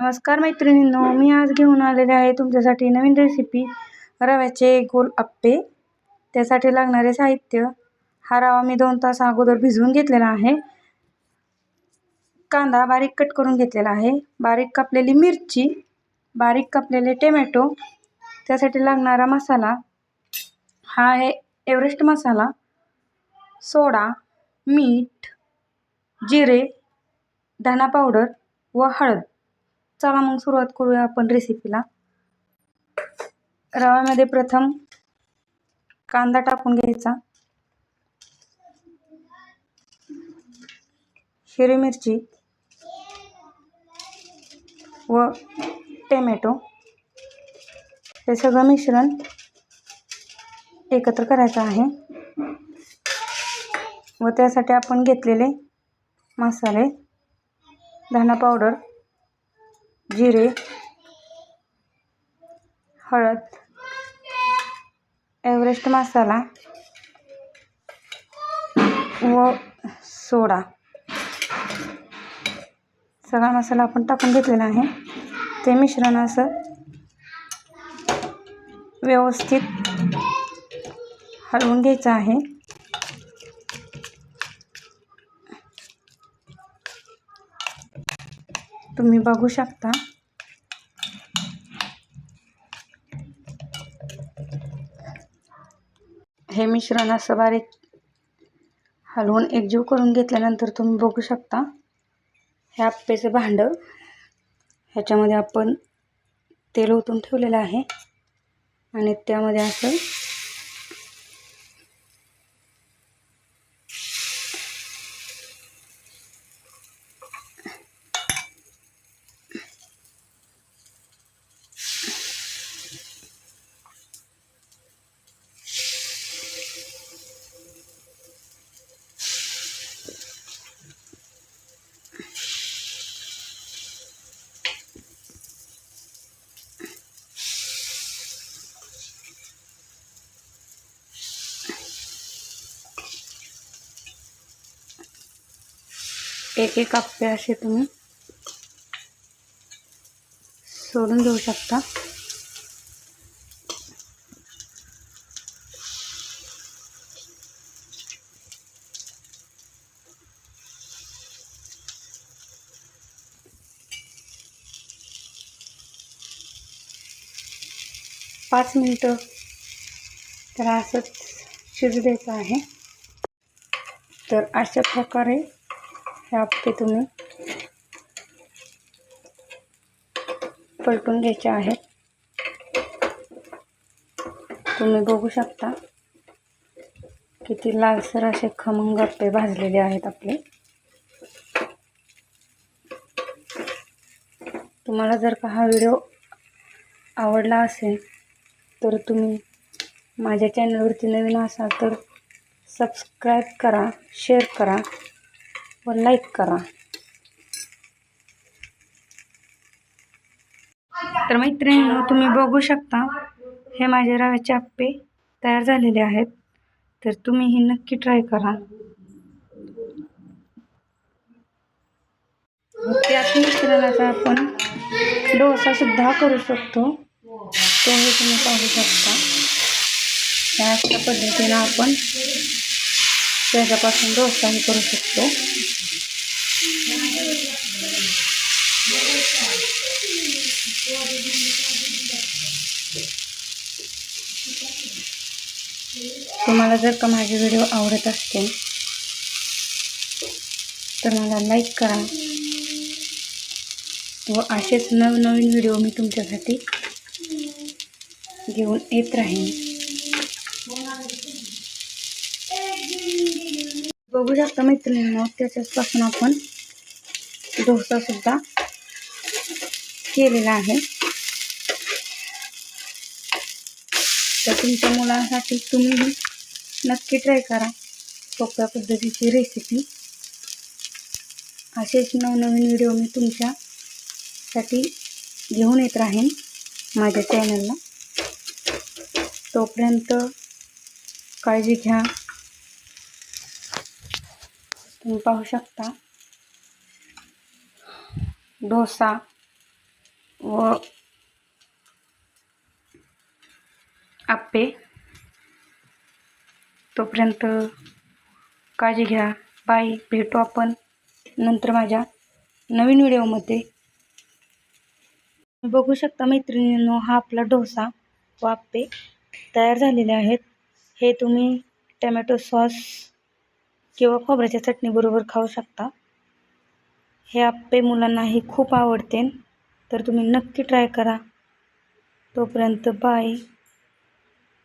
नमस्कार मैत्रिणींनो मी आज घेऊन आलेले आहे तुमच्यासाठी नवीन रेसिपी रव्याचे गोल आप्पे. त्यासाठी लागणारे साहित्य. हा रवा मी दोन तास अगोदर भिजवून घेतलेला आहे. कांदा बारीक कट करून घेतलेला आहे. बारीक कापलेली मिरची बारीक कापलेले टोमॅटो त्यासाठी लागणारा मसाला. हा आहे एव्हरेस्ट मसाला. सोडा मीठ जिरे धना पावडर व हळद. चला मग सुरुवात करूया आपण रेसिपीला रव्यामध्ये प्रथम कांदा टाकून घ्यायचा. हिरवी मिरची व टेमॅटो. हे सगळं मिश्रण एकत्र करायचं आहे. व त्यासाठी आपण घेतलेले मसाले धना पावडर जिरे हळद एव्हरेस्ट मसाला व सोडा. सगळा मसाला आपण टाकून घेतलेला आहे. ते मिश्रण असं व्यवस्थित हलवून घ्यायचं आहे. तुम्ही बघू शकता. हे मिश्रण असं बारीक हलवून एकजीव करून घेतल्यानंतर तुम्ही बघू शकता. हे आप्पेचं भांडं. ह्याच्यामध्ये आपण तेल ओतून ठेवलेलं आहे. आणि त्यामध्ये असं एक एक आप्पे असे तुम्ही सोडून देऊ शकता. पाच मिनटं तर असंच शिजू द्यायचं आहे. तर अशा प्रकारे हे आप्पे तुम्ही. पलटून घ्यायचे आहेत. तुम्ही बघू शकता किती लालसर असे खमंग गप्पे भाजलेले आहेत आपले. तुम्हाला जर का हा व्हिडिओ आवडला असेल तर तुम्ही माझ्या चॅनलवरती नवीन असाल तर सबस्क्राईब करा शेअर करा. व लाईक करा. तर मैत्रिणींनो तुम्ही बघू शकता हे माझे रव्याचे आप्पे तयार झालेले आहेत. तर तुम्ही ही नक्की ट्राय करा. त्याच मिश्रणाचा आपण डोसासुद्धा करू शकतो. तोही तुम्ही पाहू शकता. ह्या अशा पद्धतीनं आपण त्याच्यापासून डोसाही करू शकतो. तुम्हाला जर का माझे व्हिडिओ आवडत असतील तर मला लाईक करा. व असेच नवनवीन व्हिडिओ मी तुमच्यासाठी घेऊन येत राहीन. बघू शकता मैत्रिणींना त्याच्याचपासून आपण डोसासुद्धा केलेला आहे. तर तुमच्या मुलांसाठी तुम्हीही नक्की ट्राय करा सोप्या पद्धतीची रेसिपी असेच नवनवीन व्हिडिओ मी तुमच्यासाठी घेऊन येत राहीन माझ्या चॅनलला तोपर्यंत काळजी घ्या. तुम्ही पाहू शकता. डोसा व आप्पे. तोपर्यंत काळजी घ्या. बाय. भेटू आपण नंतर माझ्या नवीन व्हिडिओमध्ये. बघू शकता मैत्रिणींनो हा आपला डोसा व आप्पे तयार झालेले आहेत. हे तुम्ही टमॅटो सॉस किंवा खोबऱ्याच्या चटणीबरोबर खाऊ शकता. हे आप्पे मुलांनाही खूप आवडते. तर तुम्ही नक्की ट्राय करा. तोपर्यंत बाय